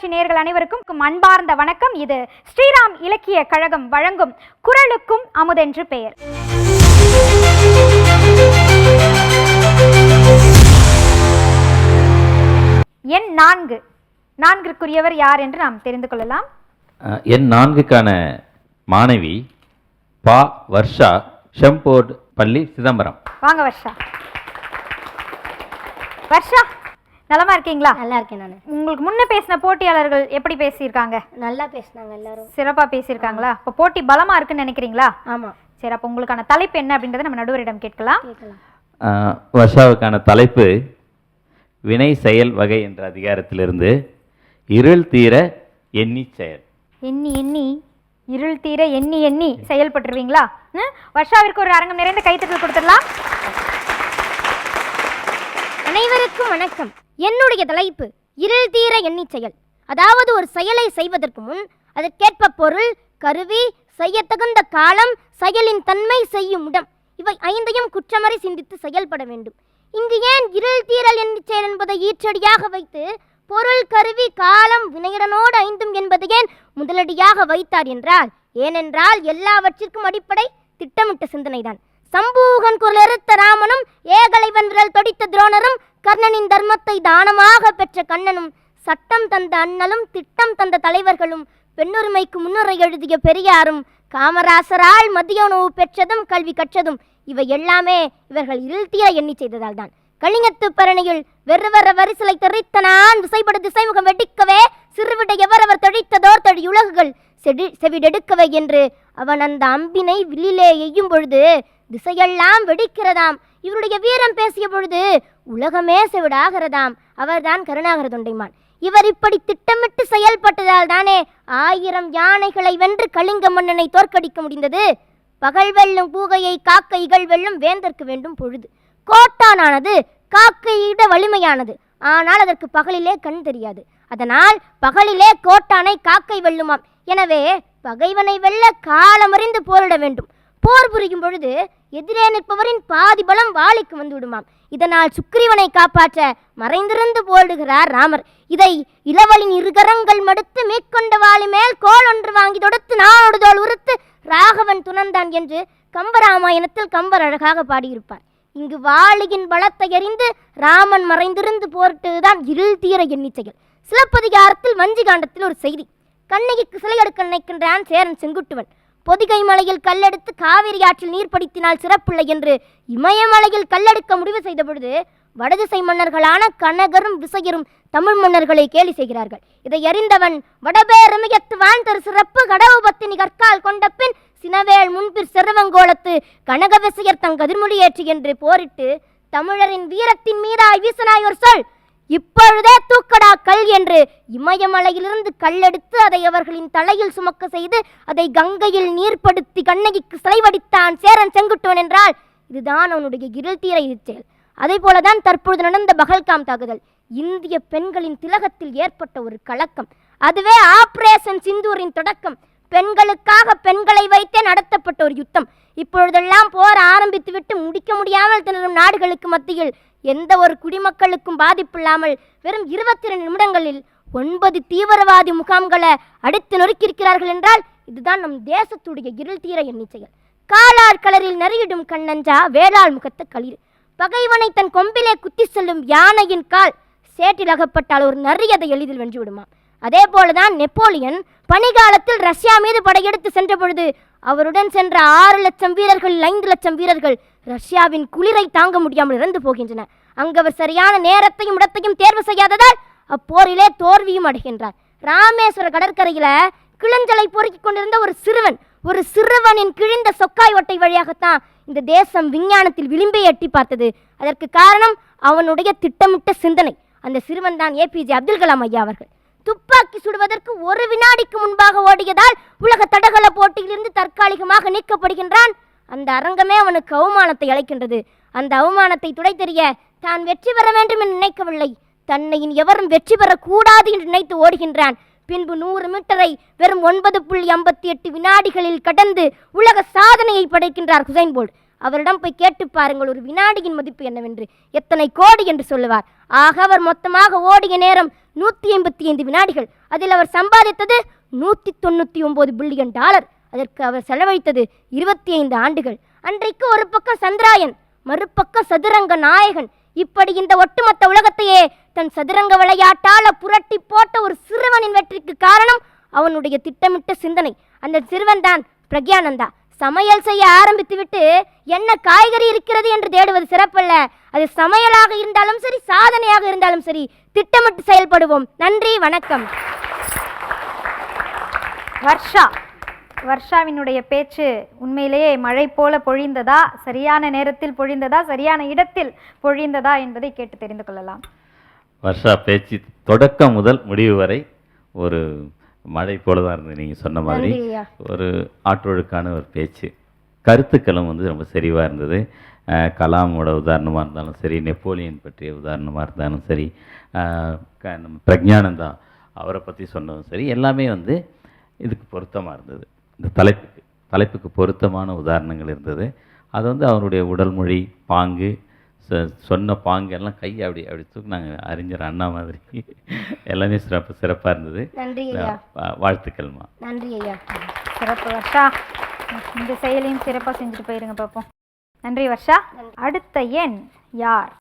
தொலைக்காட்சி நேயர்கள் அனைவருக்கும் அன்பார்ந்த வணக்கம். இது ஸ்ரீராம் இலக்கிய கழகம் வழங்கும் குரலுக்கும் அமுதென்று பெயர். எண் நான்கு. நான்கிற்குரியவர் யார் என்று நாம் தெரிந்து கொள்ளலாம். எண் நான்குக்கான மாணவி பா வர்ஷா ஷெம்போர்ட் பள்ளி சிதம்பரம். வாங்க வர்ஷா. வர்ஷா நலமா இருக்கீங்களா? நல்லா இருக்கேன் நான். உங்களுக்கு முன்ன பேசின போட்டியாளர்கள் எப்படி பேசியிருக்காங்க? நல்லா பேசினாங்க எல்லாரும். சிறப்பா பேசியிருக்காங்களா? இப்போ போட்டி பலமா இருக்குன்னு நினைக்கிறீங்களா? ஆமாம் சரி அப்போ உங்களுக்கான தலைப்பு என்ன அப்படின்றத நம்ம நடுவரிடம் கேட்கலாம். வர்ஷாவுக்கான தலைப்பு வினை செயல் வகை என்ற அதிகாரத்திலிருந்து இருள் தீர எண்ணி செயல். எண்ணி எண்ணி இருள் தீர எண்ணி எண்ணி செயல்பட்டுருவீங்களா? ம்? வர்ஷாவிற்கு ஒரு அரங்கம் நிறைந்த கைத்தட்டல் கொடுத்துடலாம். அனைவருக்கும் வணக்கம். என்னுடைய தலைப்பு இருள் தீர எண்ணி செயல். அதாவது ஒரு செயலை செய்வதற்கு முன் அதற்கேற்ப பொருள் கருவி செய்யத்தகுந்த காலம் செயலின் தன்மை செய்யும் இடம். இவை ஐந்தையும் குற்றமறை சிந்தித்து செயல்பட வேண்டும். இங்கு ஏன் இருள் தீரல் எண்ணி செயல் என்பதை ஈற்றடியாக வைத்து பொருள் கருவி காலம் வினையுடனோடு ஐந்தும் என்பது ஏன் முதலடியாக வைத்தார் என்றால் ஏனென்றால் எல்லாவற்றிற்கும் அடிப்படை திட்டமிட்ட சிந்தனைதான். சம்பூகன் குரலெருத்த ராமனும் ஏகலைவன் விரல் தொடித்த துரோணரும் கர்ணனின் தர்மத்தை தானமாக பெற்ற கண்ணனும் சட்டம் தந்த அண்ணலும் திட்டம் தந்த தலைவர்களும் பெண்ணுரிமைக்கு முன்னுரை எழுதிய பெரியாரும் காமராசரால் மதிய உணவு பெற்றதும் கல்வி கற்றதும் இவை எல்லாமே இவர்கள் இருள்தீர எண்ணி செய்ததால் தான் கலிங்கத்து பரணியில் வெறுவர வரிசலை தெரித்த நான் விசைப்படு திசைமுகம் வெடிக்கவே சிறுவிட எவரவர் தொழித்ததோர் தழி உலகுகள் செடி செவிடெடுக்கவே என்று அவன் அந்த அம்பினை வில்லிலே எய்யும் பொழுது திசையெல்லாம் வெடிக்கிறதாம். இவருடைய வீரம் பேசிய பொழுது உலகமே செவிடாகிறதாம். அவர்தான் கருணாகர தொண்டைமான். இவர் இப்படி திட்டமிட்டு செயல்பட்டதால் தானே ஆயிரம் யானைகளை வென்று கலிங்க மன்னனை தோற்கடிக்க முடிந்தது. பகல் வெல்லும் பூகையை காக்க இகழ் வெல்லும் வேந்தற்கு வேண்டும் பொழுது. கோட்டானானது காக்கையிட வலிமையானது. ஆனால் அதற்கு பகலிலே கண் தெரியாது. அதனால் பகலிலே கோட்டானை காக்கை வெல்லுமாம். எனவே பகைவனை வெல்ல காலமறிந்து போரிட வேண்டும். போர் புரியும் பொழுது எதிரே நிற்பவரின் பாதி பலம் வாளிக்கு வந்துவிடுமாம். இதனால் சுக்ரீவனை காப்பாற்ற மறைந்திருந்து போடுகிறார் ராமர். இதை இளவலின் இருகரங்கள் மடுத்து மேற்கொண்ட வாளி மேல் கோல் ஒன்று வாங்கி தொடுத்து நானோடு தோல் உறுத்து ராகவன் துணந்தான் என்று கம்பராமாயணத்தில் கம்பர் அழகாக பாடியிருப்பார். இங்கு வாளியின் பலத்தை அறிந்து ராமன் மறைந்திருந்து போரிட்டதுதான் இருள் தீர எண்ணிச்சைகள் சிலப்பதிகாரத்தில் வஞ்சிகாண்டத்தில் ஒரு செய்தி. கண்ணகிக்கு சிலை எடுக்க நினைக்கின்றான் சேரன் செங்குட்டுவன். பொதிகை மலையில் கல்லெடுத்து காவிரி ஆற்றில் நீர் படித்தினால் சிறப்பில்லை என்று இமயமலையில் கல்லெடுக்க முடிவு செய்த பொழுது வடதிசை மன்னர்களான கனகரும் விசையரும் தமிழ் மன்னர்களை கேலி செய்கிறார்கள். இதை அறிந்தவன் வடபேரமியத்து வாழ்ந்தர் சிறப்பு கடவுபத்தினி கற்கால் கொண்ட பின் சினவேல் முன்பிற் சிறுவங்கோலத்து கனக விசையர் தங் கதிர்மொழியேற்று என்று போரிட்டு தமிழரின் வீரத்தின் மீதாய் வீசனாய் ஒரு சொல் இப்பொழுதே தூக்கடா கல் என்று இமயமலையிலிருந்து கல்லெடுத்து அதை அவர்களின் தலையில் சுமக்க செய்து அதை கங்கையில் நீர்ப்படுத்தி கண்ணகிக்கு சிலைவடித்தான் சேரன் செங்குட்டுவன் என்றால் இதுதான் அவனுடைய இருள் தீர இச்செயல் அதே போலதான் தற்பொழுது நடந்த பகல்காம் தாக்குதல். இந்திய பெண்களின் திலகத்தில் ஏற்பட்ட ஒரு கலக்கம். அதுவே ஆபரேஷன் சிந்தூரின் தொடக்கம். பெண்களுக்காக பெண்களை வைத்தே நடத்தப்பட்ட ஒரு யுத்தம். இப்பொழுதெல்லாம் போர் ஆரம்பித்துவிட்டு முடிக்க முடியாமல் திணறும் நாடுகளுக்கு மத்தியில் எந்த ஒரு குடிமக்களுக்கும் பாதிப்பில்லாமல் வெறும் இருபத்தி ரெண்டு நிமிடங்களில் ஒன்பது தீவிரவாதி முகாம்களை அடித்து நொறுக்கியிருக்கிறார்கள் என்றால் இதுதான் நம் தேசத்துடைய இருள் தீர எண்ணிச்சைகள் காலார் கலரில் நெறியிடும் கண்ணஞ்சா வேளாள் முகத்த களிர் பகைவனை தன் கொம்பிலே குத்தி செல்லும் யானையின் கால் சேட்டில் அகப்பட்டால் ஒரு நரி அதை எளிதில் வென்று விடுமாம் அதே போலதான் நெப்போலியன் பனிகாலத்தில் ரஷ்யா மீது படையெடுத்து சென்ற பொழுது அவருடன் சென்ற ஆறு லட்சம் வீரர்கள் ஐந்து லட்சம் வீரர்கள் ரஷ்யாவின் குளிரை தாங்க முடியாமல் இறந்து போகின்றன. அங்கு அவர் சரியான நேரத்தையும் இடத்தையும் தேர்வு செய்யாததால் அப்போரிலே தோல்வியும் அடைகின்றார். ராமேஸ்வர கடற்கரையில் கிளஞ்சலை பொறுக்கிக் கொண்டிருந்த ஒரு சிறுவன் ஒரு சிறுவனின் கிழிந்த சொக்காய் ஒட்டை வழியாகத்தான் இந்த தேசம் விஞ்ஞானத்தில் விளிம்பை எட்டி பார்த்தது. அதற்கு காரணம் அவனுடைய திட்டமிட்ட சிந்தனை. அந்த சிறுவன் தான் ஏபிஜே அப்துல் கலாம் ஐயா அவர்கள். துப்பாக்கி சுடுவதற்கு ஒரு வினாடிக்கு முன்பாக ஓடியதால் உலக தடகள போட்டியிலிருந்து தற்காலிகமாக நீக்கப்படுகின்றான் அந்த அரங்கமே அவனுக்கு அவமானத்தை அழைக்கின்றது அந்த அவமானத்தை துடைத்தெறிய தான் வெற்றி பெற வேண்டும் என்று நினைக்கவில்லை. தன்னை இனி எவரும் வெற்றி பெறக்கூடாது என்று நினைத்து ஓடுகின்றான். பின்பு நூறு மீட்டரை வெறும் ஒன்பது புள்ளி ஐம்பத்தி எட்டு வினாடிகளில் கடந்து உலக சாதனையை படைக்கின்றார் ஹுசைன் போல்ட். அவரிடம் போய் கேட்டு பாருங்கள் ஒரு வினாடியின் மதிப்பு என்னவென்று. எத்தனை கோடி என்று சொல்லுவார். ஆக அவர் மொத்தமாக ஓடிய நேரம் நூற்றி ஐம்பத்தி ஐந்து வினாடிகள். அதில் அவர் சம்பாதித்தது நூற்றி தொண்ணூற்றி ஒம்பது பில்லியன் டாலர். அதற்கு அவர் செலவழித்தது இருபத்தி ஐந்து ஆண்டுகள். அன்றைக்கு ஒரு பக்கம் சந்திராயன் மறுபக்கம் சதுரங்க நாயகன். இப்படி இந்த ஒட்டுமொத்த உலகத்தையே தன் சதுரங்க விளையாட்டால புரட்டி போட்ட ஒரு சிறுவனின் வெற்றிக்கு காரணம் அவனுடைய திட்டமிட்ட சிந்தனை. அந்த சிறுவன் தான் பிரக்யானந்தா. சமையல் செய்ய ஆரம்பித்துவிட்டு என்ன காய்கறி இருக்கிறது என்று தேடுவது சிறப்பல்ல. அது சமையலாக இருந்தாலும் சரி சாதனையாக இருந்தாலும் சரி திட்டமிட்டு செயல்படுவோம். நன்றி வணக்கம். வர்ஷா. வர்ஷாவினுடைய பேச்சு உண்மையிலேயே மழை போல பொழிந்ததா? சரியான நேரத்தில் பொழிந்ததா? சரியான இடத்தில் பொழிந்ததா என்பதை கேட்டு தெரிந்து கொள்ளலாம். வர்ஷா பேச்சு தொடக்கம் முதல் முடிவு வரை ஒரு மழை போல தான் இருந்தது நீங்கள் சொன்ன மாதிரி. ஒரு ஆற்றொழுக்கான ஒரு பேச்சு. கருத்துக்களும் வந்து ரொம்ப செறிவாக இருந்தது. கலாமோட உதாரணமாக இருந்தாலும் சரி நெப்போலியன் பற்றிய உதாரணமாக இருந்தாலும் சரி நம்ம பிரக்ஞானந்தா அவரை பற்றி சொன்னதும் சரி எல்லாமே வந்து இதுக்கு பொருத்தமாக இருந்தது. இந்த தலைப்புக்கு தலைப்புக்கு பொருத்தமான உதாரணங்கள் இருந்தது. அது வந்து அவருடைய உடல் மொழி பாங்கு சொ- சொன்ன பாங்கு எல்லாம் கை அப்படி அப்படி தூக்குனாங்க அறிஞர் அண்ணா மாதிரி. எல்லாமே சிறப்பு சிறப்பாக இருந்தது. நன்றி ஐயா. வாழ்த்துக்கள்மா. நன்றி ஐயா. சிறப்பு வர்ஷா. இந்த செயலையும் சிறப்பாக செஞ்சுட்டு போயிருங்க பார்ப்போம் நன்றி வர்ஷா. அடுத்த எண் யார்?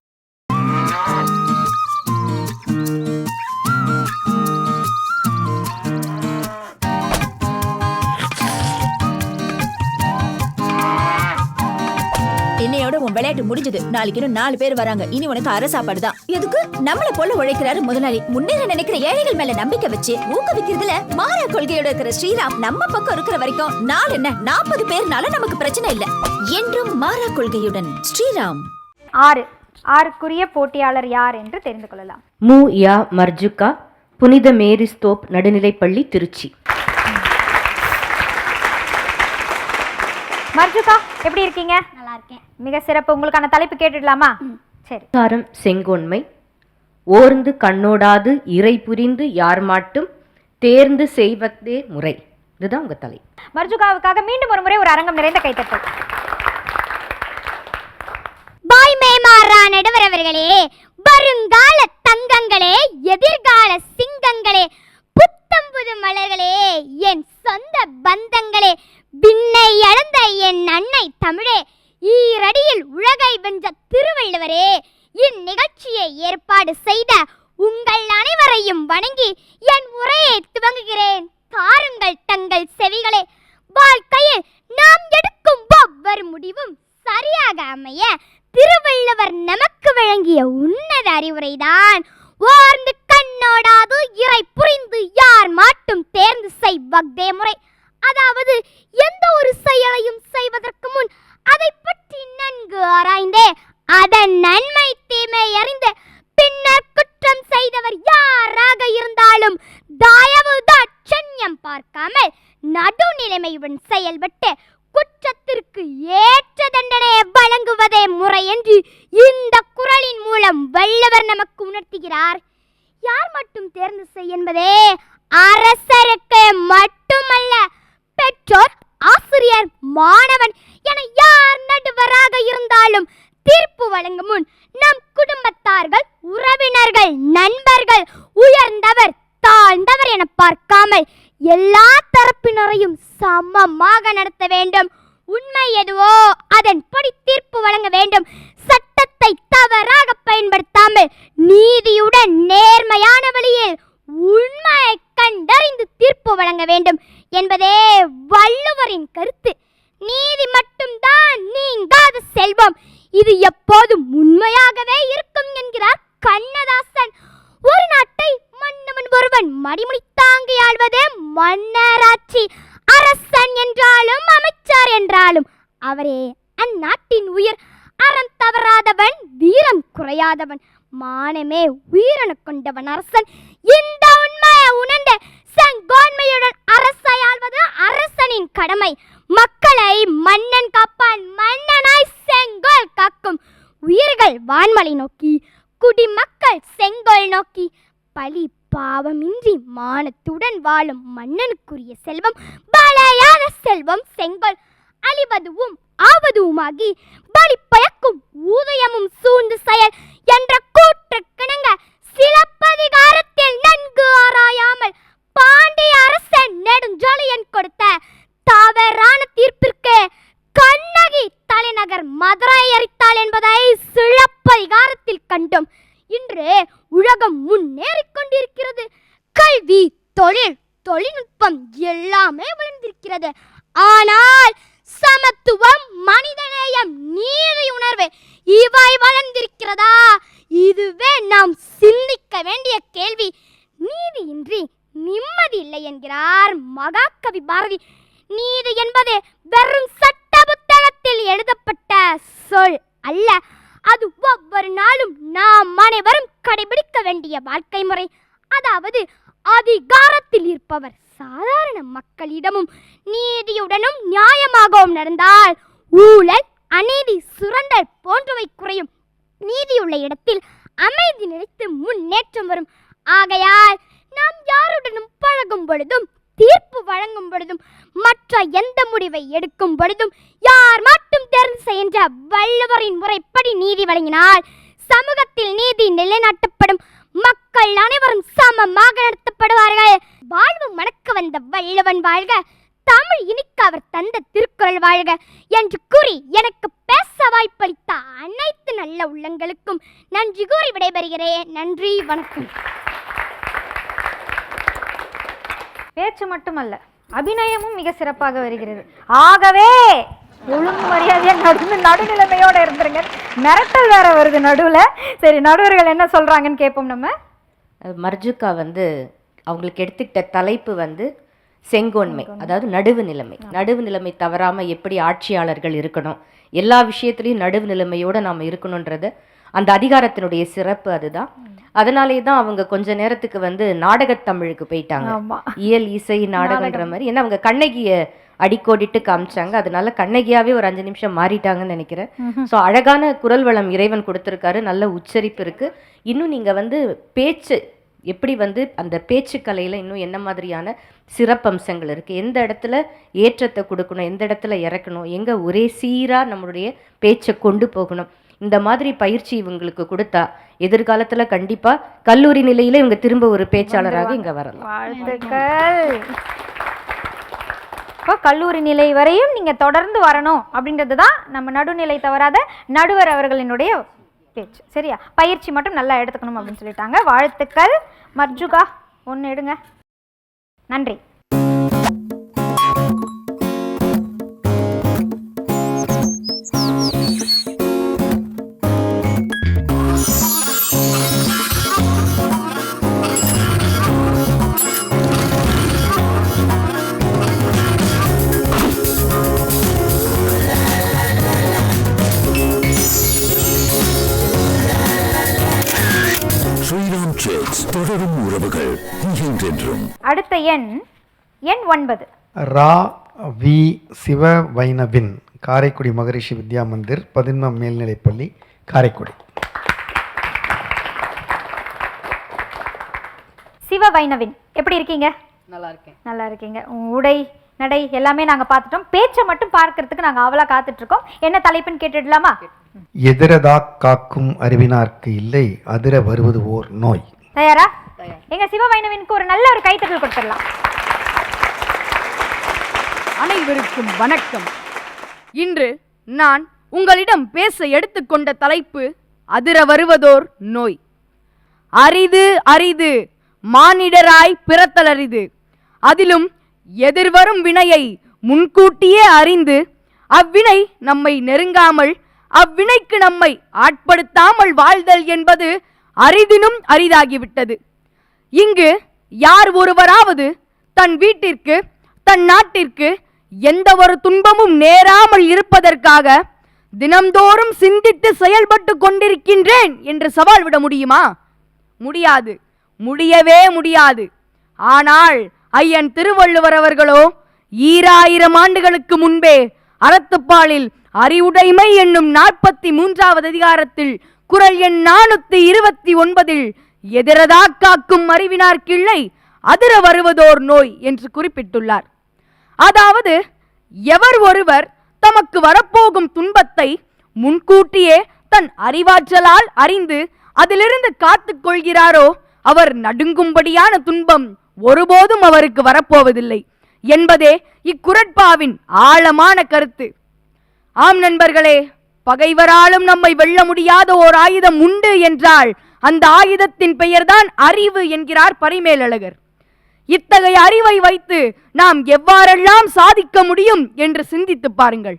உன் விளையாட்டு முடிஞ்சது. நாளைக்கு இன்னும் நாலு பேர் வராங்க. இனி உனக்கு அரை சாப்பாடு தான். எதுக்கு? நம்மள போல உழைக்கிறாரு முதலாளி. முன்னேற நினைக்கிற ஏழைகள் மேல நம்பிக்கை வச்சு ஊக்குவிக்கிறதுல மாறா கொள்கையோட இருக்கிற ஸ்ரீராம் நம்ம பக்கம் இருக்கிற வரைக்கும் நாள் என்ன? நாற்பது பேர்னால நமக்கு பிரச்சனை இல்ல. என்றும் மாறா கொள்கையுடன் ஸ்ரீராம். ஆறு. ஆறுக்குரிய போட்டியாளர் யார் என்று தெரிந்து கொள்ளலாம். மு. யா. மர்ஜுகா புனித மேரி ஸ்தோப் நடுநிலைப்பள்ளி திருச்சி. மர்ஜுகா எப்படி இருக்கீங்க? நல்லா இருக்கேன் மிக சிறப்பு. உங்களுக்கான தலைப்பு கேட்டுடலாமா? சரி. அதிகாரம் செங்கோன்மை. ஓர்ந்து கண்ணோடாது இறை புரிந்து யார் மாட்டும் தேர்ந்து செய்வதே முறை. இதுதான் உங்க தலை. மர்ஜுகாவுக்காக மீண்டும் ஒரு முறை ஒரு அரங்கம் நிறைந்த கைத்தட்டல். பாய் நடுவர் அவர்களே வருங்கால தங்கங்களே எதிர்கால சிங்கங்களே புத்தம் புது மலர்களே என் சொந்த பந்தங்களே விண்ணை அளந்த என் அன்னை தமிழே ஈரடியில் உலகை வென்ற திருவள்ளுவரே இந்நிகழ்ச்சியை ஏற்பாடு செய்த உங்கள் அனைவரையும் வணங்கி என் உரையை துவங்குகிறேன் தாருங்கள் தங்கள் செவிகளே வாழ்க்கையில் நாம் எடுக்கும் ஒவ்வொரு முடிவும் சரியாக அமைய திருவள்ளுவர் நமக்கு வழங்கிய உன்னத அறிவுரைதான் ஓர்ந்து கண்ணோடாது இறை புரிந்து யார் மாட்டும் தேர்ந்து செய்வதே முறை அதாவது எந்த ஒரு செயலையும் செய்வதற்கு முன் அதை பற்றி நன்கு ஆராய்ந்தே அதன் நன்மை தீமை அறிந்து பின்னர் குற்றம் செய்தவர் யாராக இருந்தாலும் தயவு தாட்சண்யம் பார்க்காமல் நடுநிலைமையுடன் செயல்பட்டு குற்றத்திற்கு ஏற்ற தண்டனையை வழங்குவதே முறை என்று இந்த குறளின் மூலம் வள்ளுவர் நமக்கு உணர்த்துகிறார். யார் மட்டும் தேர்ந்து செய் என்பதே அரசருக்கு மட்டுமல்ல பெற்றோர் ஆசிரியர் மாணவன் என யார் நடுவராக இருந்தாலும் தீர்ப்பு வழங்கும் முன் நம் குடும்பத்தார்கள் உறவினர்கள் நண்பர்கள் உயர்ந்தவர் தாழ்ந்தவர் என பார்க்காமல் எல்லா தரப்பினரையும் சமமாக நடத்த வேண்டும். உண்மை எதுவோ அதன்படி தீர்ப்பு வழங்க வேண்டும். சட்டத்தை தவறாக பயன்படுத்தாமல் நீதியுடன் நேர்மையான வழியில் உண்மையை கண்டறிந்து தீர்ப்பு வழங்க வேண்டும் என்பதே வள்ளுவரின் கருத்து. நீதி மட்டும்தான் நீங்காத செல்வம். இது எப்போதும் உண்மையாகவே இருக்கும் என்கிறார் கண்ணதாசன். ஒரு நாட்டை மன்னவன் ஒருவன் மடிமுடி தாங்கி ஆள்வதே மன்னராட்சி. அரசன் என்றாலும் அமைச்சர் என்றாலும் அவரே அந்நாட்டின் உயிர். அறம் தவறாதவன் வீரம் குறையாதவன் மானமே உயிரன கொண்டவன் அரசன். இந்த உண்மையை உணர்ந்த செங்கோன்மையுடன் அரசையாள்வது அரசனின் கடமை. மக்களை மன்னன் காப்பான் மன்னனாய் செங்கோல் காக்கும். உயிர்கள் வான்மலை நோக்கி குடிமக்கள் செங்கோல் நோக்கி. பழி பாவமின்றி மானத்துடன் வாழும் மன்னனுக்குரிய செல்வம் பலையான செல்வம் செங்கோல். அழிவதுவும் ஆவதுவுமாகி பலி பயக்கும் ஊதயமும் சூழ்ந்து செயல் என்ற கூற்றுக்கிணங்க சிலப்பதிகாரத்தில் நன்கு ஆராயாமல் பாண்டிய அரசன் நெடுஞ்சாலையன் கொடுத்த தவறான தீர்ப்பிற்கு கண்ணகி தலைநகர் மதுரை எரித்தாள் என்பதை சிழப்பதிகாரத்தில் கண்டோம். இன்று உலகம் முன்னேறிக் கொண்டிருக்கிறது. கல்வி தொழில் தொழில்நுட்பம் எல்லாமே வளர்ந்திருக்கிறது. ஆனால் சமத்துவம் மனிதநேயம் நீதி உணர்வு இவை வளர்ந்திருக்கிறதா? இதுவே நாம் சிந்திக்க வேண்டிய கேள்வி. நீதியின்றி நிம்மதி இல்லை என்கிறார் மகாகவி பாரதி. நீதி என்பது வெறும் சட்ட வீட்டில் எழுதப்பட்ட சொல் அல்ல. அது ஒவ்வொரு நாளும் நாம் அனைவரும் கடைபிடிக்க வேண்டிய வாழ்க்கை முறை. அதாவது அதிகாரத்தில் இருப்பவர் சாதாரண மக்களிடமும் நீதியுடனும் நியாயமாகவும் நடந்தால் ஊழல் அநீதி சுரண்டல் போன்றவை குறையும். நீதியுள்ள இடத்தில் அமைதி நிலைத்து முன்னேற்றம் வரும். ஆகையால் நாம் யாருடனும் பழகும் பொழுதும் தீர்ப்பு வழங்கும் பொழுதும் மற்ற எந்த முடிவை எடுக்கும் பொழுதும் யார் மட்டும் தேர்வு செய்கின்ற வள்ளுவரின் முறைப்படி நீதி வழங்கினால் சமூகத்தில் நீதி நிலைநாட்டப்படும் மக்கள் அனைவரும் சமமாக நடத்தப்படுவார்கள். வாழ்வு மணக்க வந்த வள்ளுவன் வாழ்க தமிழ் இனிக்க அவர் தந்த திருக்குறள் வாழ்க என்று கூறி எனக்கு பேச வாய்ப்பளித்த அனைத்து நல்ல உள்ளங்களுக்கும் நன்றி கூறி விடைபெறுகிறேன். நன்றி வணக்கம். பேச்சு மட்டுமல்ல அபிநயமும் மிக சிறப்பாக வருகிறது. ஆகவே ஒழுங்கு மரியாதையா நடு நடுநிலைமையோட இருந்துருங்க. மிரட்டல் வேற வருது நடுவுல. சரி நடுவர்கள் என்ன சொல்றாங்கன்னு கேட்போம் நம்ம. மர்ஜுக்கா வந்து அவங்களுக்கு எடுத்துக்கிட்ட தலைப்பு வந்து செங்கோன்மை அதாவது நடுவு நிலைமை. நடுவு நிலைமை தவறாம எப்படி ஆட்சியாளர்கள் இருக்கணும்? எல்லா விஷயத்துலையும் நடுவு நிலைமையோட நாம இருக்கணுன்றது அந்த அதிகாரத்தினுடைய சிறப்பு அதுதான். அதனாலே தான் அவங்க கொஞ்ச நேரத்துக்கு வந்து நாடகத் தமிழுக்கு போயிட்டாங்க. இயல் இசை நாடகன்ற மாதிரி. ஏன்னா அவங்க கண்ணகிய அடிக்கோடிட்டு காமிச்சாங்க. அதனால கண்ணகியாவே ஒரு அஞ்சு நிமிஷம் மாறிட்டாங்கன்னு நினைக்கிறேன். ஸோ அழகான குரல் வளம் இறைவன் கொடுத்துருக்காரு. நல்ல உச்சரிப்பு இருக்கு. இன்னும் நீங்க வந்து பேச்சு எப்படி வந்து அந்த பேச்சு கலையில இன்னும் என்ன மாதிரியான சிறப்பம்சங்கள் இருக்கு? எந்த இடத்துல ஏற்றத்தை கொடுக்கணும்? எந்த இடத்துல இறக்கணும்? எங்க ஒரே சீரா நம்மளுடைய பேச்சை கொண்டு போகணும்? இந்த மாதிரி பயிற்சி இவங்களுக்கு கொடுத்தா எதிர்காலத்துல கண்டிப்பா கல்லூரி நிலையில இவங்க திரும்ப ஒரு பேச்சாளராக இங்க வரலாம். வாழ்த்துக்கள். இப்போ கல்லூரி நிலை வரையும் நீங்கள் தொடர்ந்து வரணும் அப்படின்றது தான் நம்ம நடுநிலை தவறாத நடுவர் அவர்களினுடைய பேச்சு. சரியா? பயிற்சி மட்டும் நல்லா எடுத்துக்கணும் அப்படின்னு சொல்லிட்டாங்க. வாழ்த்துக்கள். மர்ஜுகா ஒன்று எடுங்க. நன்றி. ஸ்ரீராம் சிட்ஸ் தொடரும் உறவுகள் என்றென்றும் அடுத்த எண் எண் ஒன்பது. ரா வி சிவ வைணவின் காரைக்குடி மகரிஷி வித்யா மந்திர் பதின்ம மேல்நிலைப்பள்ளி காரைக்குடி. சிவ வைணவின் எப்படி இருக்கீங்க? நல்லா இருக்கேன். நல்லா இருக்கீங்க. உடை? நடை எல்லாமே நாங்க பார்த்துட்டோம். பேச்சை மட்டும் பார்க்கறதுக்கு நாங்க அவளா காத்துட்டு இருக்கோம் என்ன தலைப்புன்னு கேட்டுடலாமா? எதிரதா காக்கும் அறிவினார்க்கு இல்லை அதிர வருவது ஓர் நோய். தயாரா? எங்க சிவ வைணவினுக்கு ஒரு நல்ல ஒரு கைத்தட்டல் கொடுத்துடலாம். அனைவருக்கும் வணக்கம். இன்று நான் உங்களிடம் பேச எடுத்துக்கொண்ட தலைப்பு அதிர வருவதோர் நோய். அரிது அரிது மானிடராய் பிறத்தலரிது. அதிலும் எதிர்வரும் வினையை முன்கூட்டியே அறிந்து அவ்வினை நம்மை நெருங்காமல் அவ்வினைக்கு நம்மை ஆட்படுத்தாமல் வாழ்தல் என்பது அரிதினும் அரிதாகிவிட்டது. இங்கு யார் ஒருவராவது தன் வீட்டிற்கு தன் நாட்டிற்கு எந்த ஒரு துன்பமும் நேராமல் இருப்பதற்காக தினம்தோறும் சிந்தித்து செயல்பட்டு கொண்டிருக்கின்றேன் என்று சவால் விட முடியுமா? முடியாது. முடியவே முடியாது. ஆனால் ஐயன் திருவள்ளுவர் அவர்களோ ஈராயிரம் ஆண்டுகளுக்கு முன்பே அறத்துப்பாலில் அறிவுடைமை என்னும் நாற்பத்தி மூன்றாவது அதிகாரத்தில் குரல் எண் நானூத்தி இருபத்தி ஒன்பதில் எதிரதா காக்கும் அறிவினார் கிள்ளை அதிர வருவதோர் நோய் என்று குறிப்பிட்டுள்ளார். அதாவது எவர் ஒருவர் தமக்கு வரப்போகும் துன்பத்தை முன்கூட்டியே தன் அறிவாற்றலால் அறிந்து அதிலிருந்து காத்துக் கொள்கிறாரோ அவர் நடுங்கும்படியான துன்பம் ஒருபோதும் அவருக்கு வரப்போவதில்லை என்பதே இக்குரட்பாவின் ஆழமான கருத்து. ஆம் நண்பர்களே பகைவராலும் நம்மை வெல்ல முடியாத ஓர் ஆயுதம் உண்டு என்றால் அந்த ஆயுதத்தின் பெயர்தான் அறிவு என்கிறார் பரிமேலழகர். இத்தகைய அறிவை வைத்து நாம் எவ்வாறெல்லாம் சாதிக்க முடியும் என்று சிந்தித்துப் பாருங்கள்.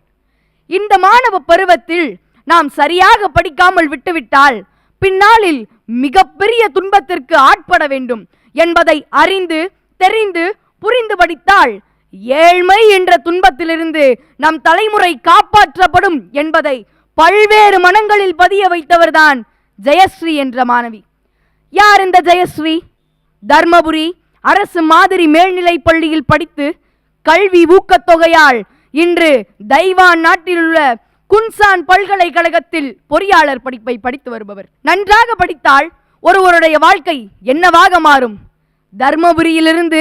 இந்த மாணவ பருவத்தில் நாம் சரியாக படிக்காமல் விட்டுவிட்டால் பின்னாளில் மிகப்பெரிய துன்பத்திற்கு ஆட்பட வேண்டும். என்பதை அறிந்து தெரிந்து புரிந்து படித்தால் ஏழ்மை என்ற துன்பத்திலிருந்து நம் தலைமுறை காப்பாற்றப்படும் என்பதை பல்வேறு மனங்களில் பதிய வைத்தவர்தான் ஜெயஸ்ரீ என்ற மாணவி. யார் இந்த ஜெயஸ்ரீ? தர்மபுரி அரசு மாதிரி மேல்நிலைப் பள்ளியில் படித்து கல்வி ஊக்கத்தொகையால் இன்று தைவான் நாட்டிலுள்ள குன்சான் பல்கலைக்கழகத்தில் பொறியாளர் படிப்பை படித்து வருபவர். நன்றாக படித்தால் ஒருவருடைய வாழ்க்கை என்னவாக மாறும்? தர்மபுரியிலிருந்து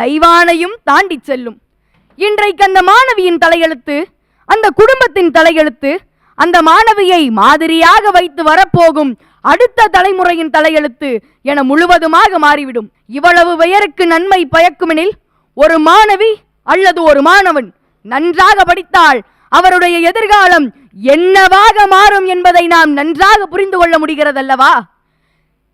தெய்வானையும் தாண்டிச் செல்லும். இன்றைக்கு அந்த மாணவியின் தலையெழுத்து அந்த குடும்பத்தின் தலையெழுத்து அந்த மாணவியை மாதிரியாக வைத்து வரப்போகும் அடுத்த தலைமுறையின் தலையெழுத்து என முழுவதுமாக மாறிவிடும். இவ்வளவு பெயருக்கு நன்மை பயக்குமெனில் ஒரு மாணவி அல்லது ஒரு மாணவன் நன்றாக படித்தால் அவருடைய எதிர்காலம் என்னவாக மாறும் என்பதை நாம் நன்றாக புரிந்து கொள்ள முடிகிறதல்லவா?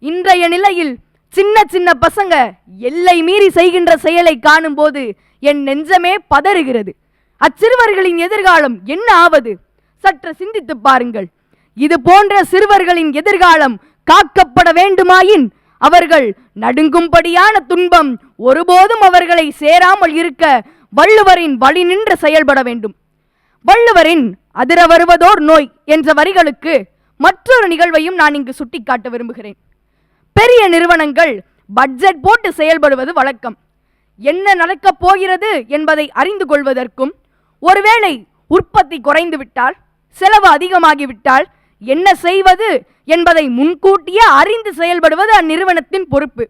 இன்றைய நிலையில் சின்ன சின்ன பசங்க எல்லை மீறி செய்கின்ற செயலை காணும்போது என் நெஞ்சமே பதறுகிறது. அச்சிறுவர்களின் எதிர்காலம் என்ன ஆவது? சற்று சிந்தித்துப் பாருங்கள். இது போன்ற சிறுவர்களின் எதிர்காலம் காக்கப்பட வேண்டுமாயின் அவர்கள் நடுங்கும்படியான துன்பம் ஒருபோதும் அவர்களை சேராமல் இருக்க வள்ளுவரின் வழி நின்று செயல்பட வேண்டும். வள்ளுவரின் அதிர வருவதோர் நோய் என்ற வரிகளுக்கு மற்றொரு நிகழ்வையும் நான் இங்கு சுட்டிக்காட்ட விரும்புகிறேன். பெரிய நிறுவனங்கள் பட்ஜெட் போட்டு செயல்படுவது வழக்கம். என்ன நடக்கப் போகிறது என்பதை அறிந்து கொள்வதற்கும் ஒருவேளை உற்பத்தி குறைந்துவிட்டால் செலவு அதிகமாகிவிட்டால் என்ன செய்வது என்பதை முன்கூட்டியே அறிந்து செயல்படுவது அந்நிறுவனத்தின் பொறுப்பு.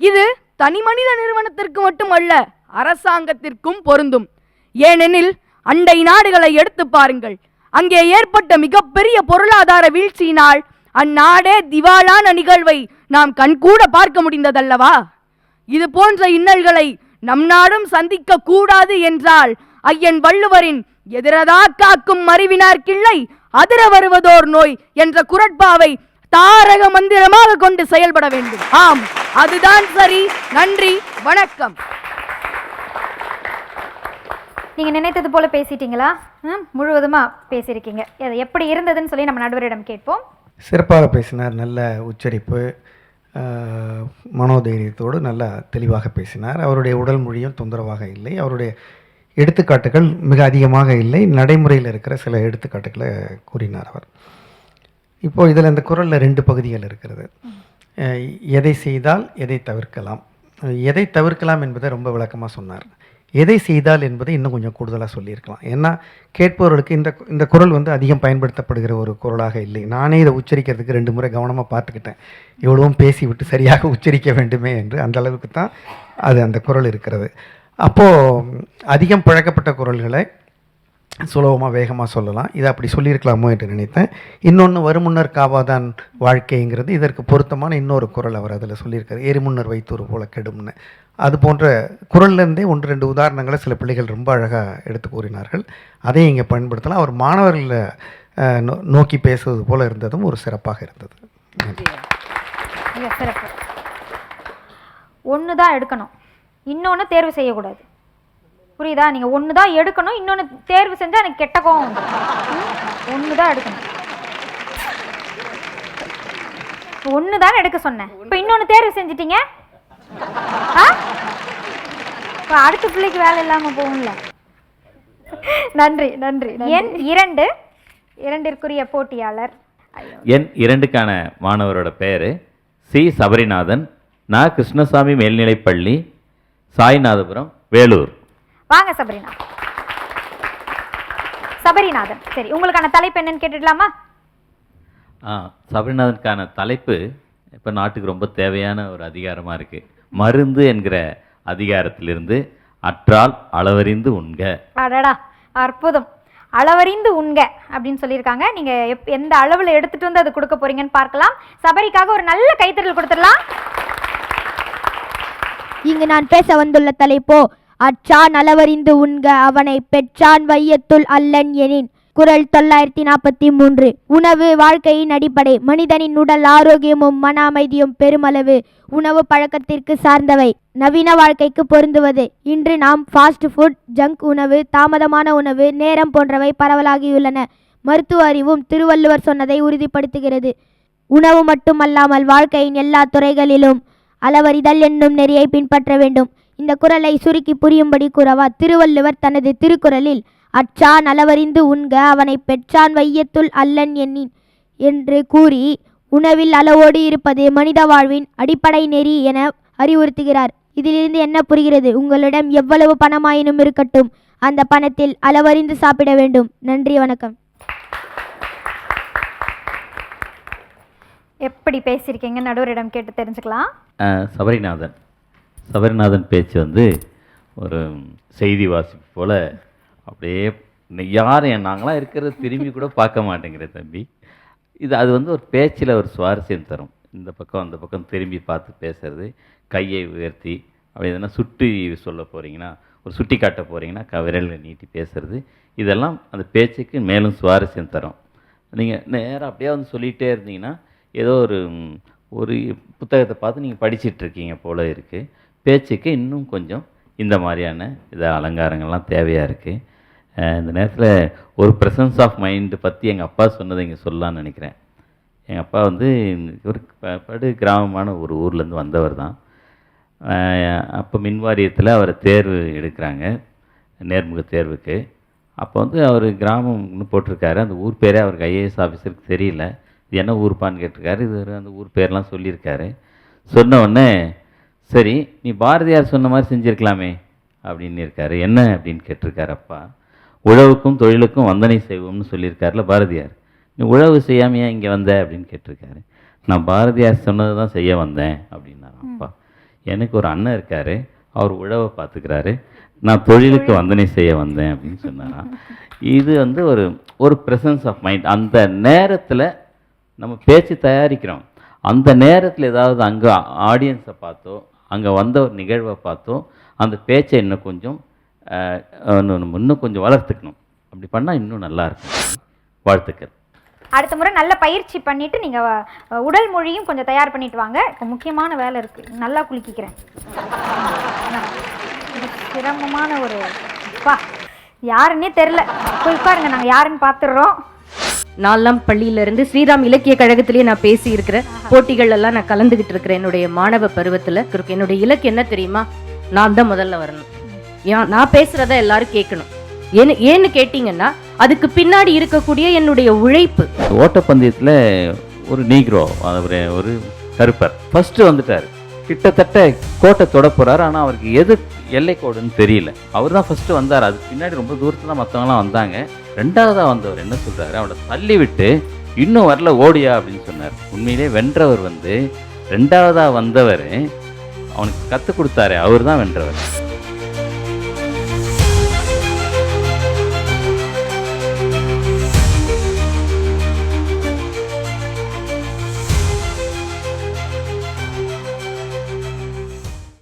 இது தனிமனித நிறுவனத்திற்கு மட்டுமல்ல அரசாங்கத்திற்கும் பொருந்தும். ஏனெனில் அண்டை நாடுகளை எடுத்து பாருங்கள். அங்கே ஏற்பட்ட மிகப்பெரிய பொருளாதார வீழ்ச்சியினால் அந்நாடே திவாலான நிகழ்வை நாம் கண்கூட பார்க்க முடிந்ததல்லவா? இது போன்ற இன்னல்களை நம் நாடும் சந்திக்க கூடாது என்றால் ஐயன் வள்ளுவரின் எதிரதா காக்கும் மறிவினார் கிள்ளை அதிர வருவதோர் நோய் என்ற குரட்பாவை தாரக மந்திரமாக கொண்டு செயல்பட வேண்டும். ஆம் அதுதான் சரி. நன்றி வணக்கம். நீங்க நினைத்தது போல பேசிட்டீங்களா? முழுவதுமா பேசியிருக்கீங்க. எப்படி இருந்ததுன்னு சொல்லி நம்ம நடுவரிடம் கேட்போம். சிறப்பாக பேசினார். நல்ல உச்சரிப்பு. மனோதைரியத்தோடு நல்லா தெளிவாக பேசினார். அவருடைய உடல் மொழியும் தொந்தரவாக இல்லை. அவருடைய எடுத்துக்காட்டுகள் மிக அதிகமாக இல்லை. நடைமுறையில் இருக்கிற சில எடுத்துக்காட்டுகளை கூறினார் அவர். இப்போது இதில் இந்த குரலில் ரெண்டு பகுதிகள் இருக்கிறது. எதை செய்தால் எதை தவிர்க்கலாம்? எதை தவிர்க்கலாம் என்பதை ரொம்ப விளக்கமாக சொன்னார். எதை செய்தால் என்பதை இன்னும் கொஞ்சம் கூடுதலாக சொல்லியிருக்கலாம். ஏன்னா கேட்பவர்களுக்கு இந்த இந்த குரல் வந்து அதிகம் பயன்படுத்தப்படுகிற ஒரு குரலாக இல்லை. நானே இதை உச்சரிக்கிறதுக்கு ரெண்டு முறை கவனமாக பார்த்துக்கிட்டேன். இவ்வளவும் பேசிவிட்டு சரியாக உச்சரிக்க வேண்டுமே என்று அந்த அளவுக்கு தான் அது அந்த குரல் இருக்கிறது. அப்போது அதிகம் பழக்கப்பட்ட குரல்களை சுலபமாக வேகமாக சொல்லலாம். இதை அப்படி சொல்லியிருக்கலாமோ என்று நினைத்தேன். இன்னொன்று வருமுன்னர் காவாதான் வாழ்க்கைங்கிறது இதற்கு பொருத்தமான இன்னொரு குரல் அவர் அதில் சொல்லியிருக்காரு. எரிமுன்னர் வைத்தூர் போல கெடும்னு. அது போன்ற குரல்லேருந்தே ஒன்று ரெண்டு உதாரணங்களை சில பிள்ளைகள் ரொம்ப அழகாக எடுத்து கூறினார்கள். அதையும் இங்கே பயன்படுத்தலாம். அவர் மாணவர்களை நோ- நோக்கி பேசுவது போல இருந்ததும் ஒரு சிறப்பாக இருந்தது. நன்றி. சிறப்பு. ஒன்று தான் எடுக்கணும். இன்னொன்று தேர்வு செய்யக்கூடாது. புரியுதா? நீங்கள் ஒன்று தான் எடுக்கணும் இன்னொன்று தேர்வு செஞ்சால் எனக்கு கெட்ட கோவம் ஒன்று தான் எடுக்கணும். ஒன்று தான் எடுக்க சொன்னேன். இப்போ இன்னொன்று தேர்வு செஞ்சிட்டீங்க? ஆ? இப்போ அடுத்த பிள்ளைக்கு வேலை இல்லாமல் போகும்ல. நன்றி நன்றி எண் இரண்டு இரண்டிற்குரிய போட்டியாளர். என் இரண்டுக்கான மாணவரோட பெயர் சி. சபரிநாதன் நா. கிருஷ்ணசாமி மேல்நிலைப்பள்ளி சாய்நாதபுரம் வேலூர். வாங்க சபரினா. சபரிநாதன். சரி உங்களுக்கான தலைப்பு என்னன்னு கேட்டுடலாமா? ஆ சபரிநாதனுக்கான தலைப்பு இப்போ நாட்டுக்கு ரொம்ப தேவையான ஒரு அதிகாரமாக இருக்குது மருந்து என்கிற அதிகாரத்திலிருந்து அற்றால் அளவறிந்து உண்க. அடடா அற்புதம். அளவறிந்து உண்க அப்படின்னு சொல்லியிருக்காங்க. நீங்க எப் எந்த அளவில் எடுத்துட்டு வந்து அது கொடுக்க போறீங்கன்னு பார்க்கலாம். சபரிக்காக ஒரு நல்ல கைத்தறல் கொடுத்துடலாம். இங்கு நான் பேச வந்துள்ள தலைப்போ அச்சான் அளவறிந்து உண்க அவனை பெற்றான் வையத்துள் அல்லன் எனின். குரல் தொள்ளாயிரத்தி நாற்பத்தி மூன்று உணவு வாழ்க்கையின் அடிப்படை. மனிதனின் உடல் ஆரோக்கியமும் மன அமைதியும் பெருமளவு. உணவு பழக்கத்திற்கு சார்ந்தவை. நவீன வாழ்க்கைக்கு பொருந்துவது. இன்று நாம் ஃபாஸ்ட் ஃபுட் ஜங்க் உணவு தாமதமான உணவு நேரம் போன்றவை பரவலாகியுள்ளன. மருத்துவ அறிவும் திருவள்ளுவர் சொன்னதை உறுதிப்படுத்துகிறது. உணவு மட்டுமல்லாமல் வாழ்க்கையின் எல்லா துறைகளிலும் அளவறிதல் என்னும் நெறியை பின்பற்ற வேண்டும். இந்த குறளை சுருக்கி புரியும்படி கூறவா திருவள்ளுவர் தனது திருக்குறளில் அச்சான் அளவறிந்து உண்க அவனை பெற்றான் வையத்துள் அல்லன் எண்ணின் என்று கூறி உணவில் அளவோடு இருப்பது மனித வாழ்வின் அடிப்படை நெறி என அறிவுறுத்துகிறார். இதிலிருந்து என்ன புரிகிறது? உங்களிடம் எவ்வளவு பணமாயினும் இருக்கட்டும் அந்த பணத்தில் அளவறிந்து சாப்பிட வேண்டும். நன்றி வணக்கம். எப்படி பேசியிருக்கீங்க? நடுவரிடம் கேட்டு தெரிஞ்சுக்கலாம். சபரிநாதன். சபரிநாதன் பேச்சு வந்து ஒரு செய்தி வாசிப்பு போல் அப்படியே யார் யாரும் நாங்களாம் இருக்கிறத திரும்பி கூட பார்க்க மாட்டேங்கிற தம்பி. இது அது வந்து ஒரு பேச்சில் ஒரு சுவாரஸ்யம் தரும். இந்த பக்கம் அந்த பக்கம் திரும்பி பார்த்து பேசுறது கையை உயர்த்தி அப்படி எதனா சுட்டி சொல்ல போகிறீங்கன்னா ஒரு சுட்டி காட்ட போகிறீங்கன்னா க நீட்டி பேசுறது இதெல்லாம் அந்த பேச்சுக்கு மேலும் சுவாரஸ்யம் தரும். நீங்கள் நேராக அப்படியே வந்து சொல்லிகிட்டே இருந்தீங்கன்னா ஏதோ ஒரு ஒரு புத்தகத்தை பார்த்து நீங்கள் படிச்சிட்ருக்கீங்க போல இருக்குது பேச்சுக்கு இன்னும் கொஞ்சம் இந்த மாதிரியான இதை அலங்காரங்கள்லாம் தேவையாக இருக்குது இந்த நேரத்தில் ஒரு ப்ரெசன்ஸ் ஆஃப் மைண்டு பற்றி எங்கள் அப்பா சொன்னதை இங்கே சொல்லலாம்னு நினைக்கிறேன். எங்கள் அப்பா வந்து ஒரு படு கிராமமான ஒரு ஊர்லேருந்து வந்தவர் தான். அப்போ மின் வாரியத்தில் அவர் தேர்வு எடுக்கிறாங்க நேர்முக தேர்வுக்கு. அப்போ வந்து அவர் கிராமம்னு போட்டிருக்காரு. அந்த ஊர் பேரே அவருக்கு ஐஏஎஸ் ஆஃபீஸருக்கு தெரியல. இது என்ன ஊர்ப்பான்னு கேட்டிருக்காரு. இது அந்த ஊர் பேர்லாம் சொல்லியிருக்காரு. சொன்ன உடனே சரி நீ பாரதியார் சொன்ன மாதிரி செஞ்சுருக்கலாமே அப்படின்னு இருக்காரு. என்ன அப்படின்னு கேட்டிருக்காரு அப்பா. உழவுக்கும் தொழிலுக்கும் வந்தனை செய்வோம்னு சொல்லியிருக்காருல பாரதியார். நீ உழவு செய்யாமையா இங்கே வந்த? அப்படின்னு கேட்டிருக்காரு. நான் பாரதியார் சொன்னதை தான் செய்ய வந்தேன் அப்படின்னாரு அப்பா. எனக்கு ஒரு அண்ணன் இருக்காரு. அவர் உழவை பார்த்துக்கிறாரு. நான் தொழிலுக்கு வந்தனை செய்ய வந்தேன் அப்படின்னு சொன்னாராம். இது வந்து ஒரு ஒரு ப்ரெசன்ஸ் ஆஃப் மைண்ட் அந்த நேரத்தில் நம்ம பேச்சு தயாரிக்கிறோம். அந்த நேரத்தில் ஏதாவது அங்கே ஆடியன்ஸை பார்த்தோ அங்கே வந்த ஒரு நிகழ்வை பார்த்தோம். அந்த பேச்சை இன்னும் கொஞ்சம் இன்னும் கொஞ்சம் வளர்த்துக்கணும். அப்படி பண்ணால் இன்னும் நல்லா இருக்கும். வாழ்த்துக்கள். அடுத்த முறை நல்ல பயிற்சி பண்ணிட்டு நீங்கள் உடல் மொழியும் கொஞ்சம் தயார் பண்ணிட்டு வாங்க. இப்போ முக்கியமான வேலை இருக்கு. நல்லா குளிக்கிறேன் சிரமமான ஒரு பா யாருன்னே தெரில போய் உட்காருங்க. நாங்கள் யாருன்னு பார்த்துடுறோம் நாலாம் பள்ளியிலிருந்து ஸ்ரீராம் இலக்கிய கழகத்திலேயே நான் பேசி இருக்கிறேன் போட்டிகள் எல்லாம் நான் கலந்துகிட்டு இருக்கிறேன் என்னுடைய மாணவ பருவத்தில். என்னுடைய இலக்கு என்ன தெரியுமா? நான் தான் முதல்ல வரணும். நான் பேசுறத எல்லாரும் கேட்கணும். ஏன்னு ஏன்னு கேட்டீங்கன்னா அதுக்கு பின்னாடி இருக்கக்கூடிய என்னுடைய உழைப்பு. ஓட்டப்பந்தயத்தில் ஒரு நீக்ரோ அவர் ஒரு கருப்பர். ஃபர்ஸ்ட் வந்துட்டார். கிட்டத்தட்ட கோட்டை தொட போறாரு. ஆனால் அவருக்கு எது எல்லை கோடுன்னு தெரியல. அவர் தான் ஃபஸ்ட்டு வந்தார். அது பின்னாடி ரொம்ப தூரத்தில் தான் மற்றவங்களாம் வந்தாங்க. ரெண்டாவதாக வந்தவர் என்ன சொல்கிறாரு அவனை தள்ளி விட்டு இன்னும் வரல ஓடியா அப்படின்னு சொன்னார். உண்மையிலே வென்றவர் வந்து ரெண்டாவதாக வந்தவர் அவனுக்கு கற்றுக் கொடுத்தாரு அவர் தான் வென்றவர்.